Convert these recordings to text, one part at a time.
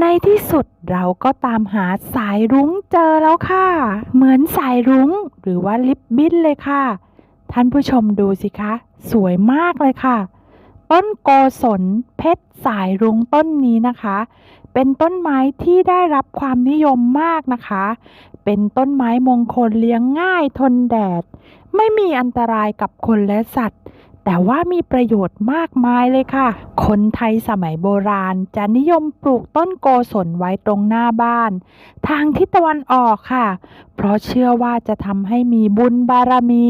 ในที่สุดเราก็ตามหาสายรุ้งเจอแล้วค่ะ เหมือนสายรุ้งหรือว่าลิปบิ้นเลยค่ะ ท่านผู้ชมดูสิคะ สวยมากเลยค่ะ ต้นโกศลเพชรสายรุ้งต้นนี้นะคะ เป็นต้นไม้ที่ได้รับความนิยมมากนะคะ เป็นต้นไม้มงคลเลี้ยงง่ายทนแดด ไม่มีอันตรายกับคนและสัตว์ แต่ว่ามีประโยชน์มากมายเลยค่ะ คนไทยสมัยโบราณจะนิยมปลูกต้นโกศลไว้ตรงหน้าบ้าน ทางทิศตะวันออกค่ะ เพราะเชื่อว่าจะทำให้มีบุญบารมี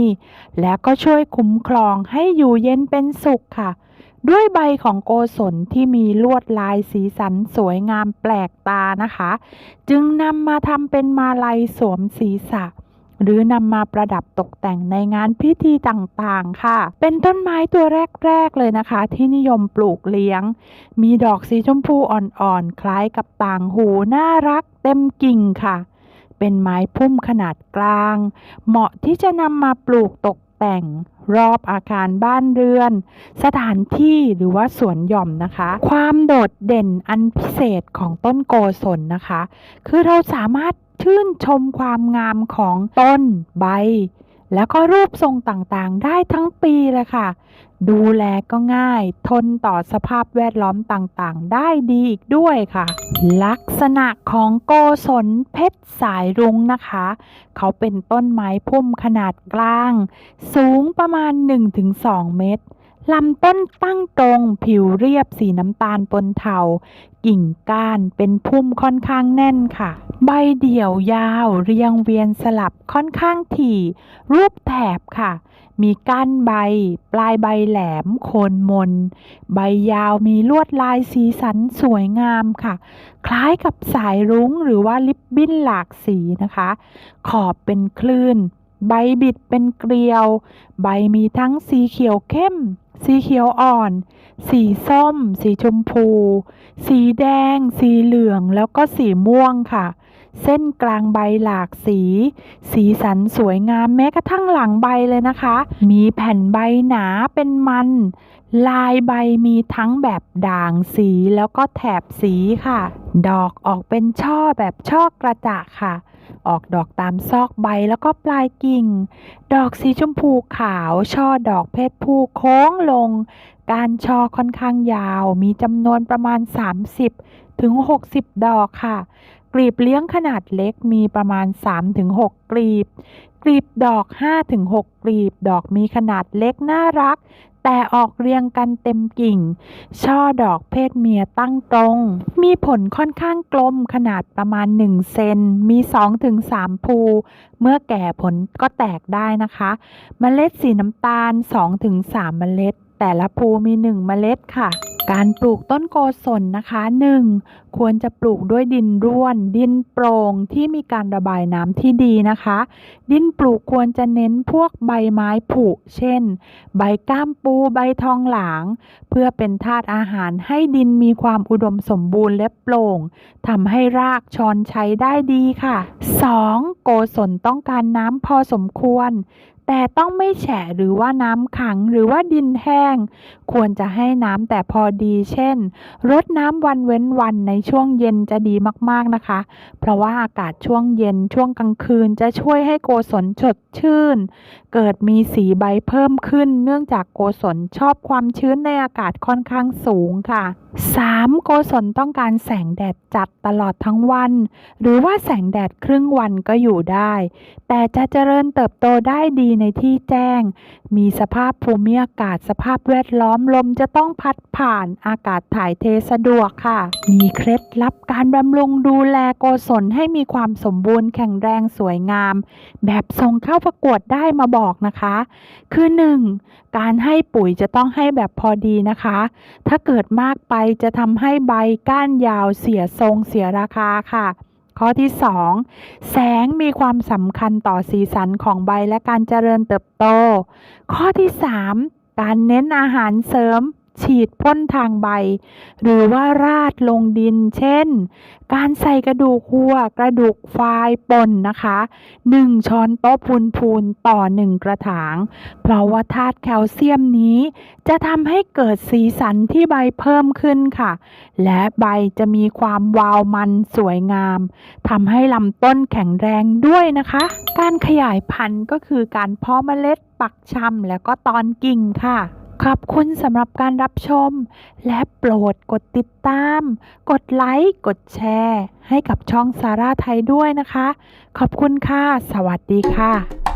และก็ช่วยคุ้มครองให้อยู่เย็นเป็นสุขค่ะ ด้วยใบของโกศลที่มีลวดลายสีสันสวยงามแปลกตานะคะ จึงนำมาทำเป็นมาลัยสวมศีรษะ หรือนำมาประดับตกแต่งในงานพิธีต่างๆ ค่ะ เป็นต้นไม้ตัวแรก ๆ เลยนะคะ ที่นิยมปลูกเลี้ยง มีดอกสีชมพูอ่อนๆ คล้ายกับต่างหูน่ารักเต็มกิ่งค่ะ เป็นไม้พุ่มขนาดกลาง เหมาะที่จะนำมาปลูกตกแต่งรอบอาคารบ้านเรือน สถานที่หรือว่าสวนหย่อมนะคะ ความโดดเด่นอันพิเศษของต้นโกศลนะคะ คือเราสามารถ ชื่นชมความงามของต้นใบ แล้วก็รูปทรงต่างๆ ได้ทั้งปีเลยค่ะ ดูแลก็ง่าย ทนต่อสภาพแวดล้อมต่างๆ ได้ดีอีกด้วยค่ะ ลักษณะของโกศลเพชรสายรุ้งนะคะ เขาเป็นต้นไม้พุ่มขนาดกลาง สูงประมาณ 1-2 เมตร ลำต้นตั้งตรง ผิวเรียบสีน้ำตาลปนเทา กิ่งก้านเป็นพุ่มค่อนข้างแน่นค่ะ ใบเดี่ยวยาว เรียงเวียนสลับค่อนข้างถี่ รูปแถบค่ะ มีก้านใบ ปลายใบแหลมโคนมน ใบยาวมีลวดลายสีสันสวยงามค่ะ คล้ายกับสายรุ้งหรือว่าลิปบิ้นหลากสีนะคะ ขอบเป็นคลื่น ใบบิดเป็นเกลียว ใบมีทั้งสีเขียวเข้ม สีเขียวอ่อน สีส้ม สีชมพู สีแดง สีเหลือง แล้วก็สีม่วงค่ะ เส้นกลางใบหลากสี สีสันสวยงามแม้กระทั่งหลังใบเลยนะคะ มีแผ่นใบหนาเป็นมัน ลายใบมีทั้งแบบด่างสีแล้วก็แถบสีค่ะ ดอกออกเป็นช่อแบบช่อกระจะค่ะ ออกดอกตามซอกใบแล้วก็ปลายกิ่ง ดอกสีชมพูขาวช่อดอกเพศผู้โค้งลง การช่อค่อนข้างยาว มีจำนวนประมาณ 30ถึง 60 ดอกค่ะ กลีบเลี้ยงขนาดเล็กมีประมาณ 3-6 กลีบ กลีบดอก 5-6 กลีบ ดอกมีขนาดเล็กน่ารัก แต่ออกเรียงกันเต็มกิ่ง ช่อดอกเพศเมียตั้งตรง มีผลค่อนข้างกลมขนาดประมาณ 1 เซน มี 2-3 ภู เมื่อแก่ผลก็แตกได้นะคะเมล็ดสีน้ำตาล 2-3 เมล็ด แต่ละภูมี 1 เมล็ดค่ะ การปลูกต้นโกศลนะคะ 1. ควรจะปลูกด้วยดินร่วน ดินโปร่งที่มีการระบายน้ำที่ดีนะคะ ดินปลูกควรจะเน้นพวกใบไม้ผุ เช่น ใบก้ามปูใบทองหลาง เพื่อเป็นธาตุอาหารให้ดินมีความอุดมสมบูรณ์และโปร่งทำให้รากชอนใช้ได้ดีค่ะ 2. โกศลต้องการน้ำพอสมควร แต่ต้องไม่แฉะหรือว่าน้ำขังหรือว่าดินแห้ง ควรจะให้น้ำแต่พอดี เช่น รดน้ำวันเว้นวันในช่วงเย็นจะดีมากๆนะคะ เพราะว่าอากาศช่วงเย็นช่วงกลางคืนจะช่วยให้โกศลสดชื่น เกิดมีสีใบเพิ่มขึ้น เนื่องจากโกศลชอบความชื้นในอากาศค่อนข้างสูงค่ะ 3. โกศลต้องการแสงแดดจัดตลอดทั้งวัน หรือว่าแสงแดดครึ่งวันก็อยู่ได้ แต่จะเจริญเติบโตได้ดีในที่แจ้ง มีสภาพภูมิอากาศสภาพแวดล้อมลมจะต้องพัดผ่านอากาศถ่ายเทสะดวกค่ะ มีเคล็ดลับการบำรุงดูแลโกศลให้มีความสมบูรณ์แข็งแรงสวยงาม แบบส่งเข้าประกวดได้มาบอกนะคะ คือ 1. การให้ปุ๋ยจะต้องให้แบบพอดีนะคะ ถ้าเกิดมากไปจะทำให้ใบก้านยาวเสียทรงเสียราคาค่ะ ข้อที่ 2 แสงมีความสำคัญต่อสีสันของใบและการเจริญเติบโต ข้อที่ 3 การเน้นอาหารเสริม ฉีดพ่นทางใบ หรือว่าราดลงดิน เช่น การใส่กระดูกวัว กระดูกควายป่นนะคะ 1 ช้อนโต๊ะพูนๆต่อ 1 กระถาง เพราะว่าธาตุแคลเซียมนี้ จะทำให้เกิดสีสันที่ใบเพิ่มขึ้นค่ะ และใบจะมีความวาวมันสวยงามทำให้ลำต้นแข็งแรงด้วยนะคะ การขยายพันธุ์ก็คือการเพาะเมล็ดปักชำแล้วก็ตอนกิ่งค่ะ ขอบคุณสำหรับการรับชม และโปรดกดติดตาม กดไลค์ กดแชร์ ให้กับช่องสาราไทยด้วยนะคะ ขอบคุณค่ะ สวัสดีค่ะ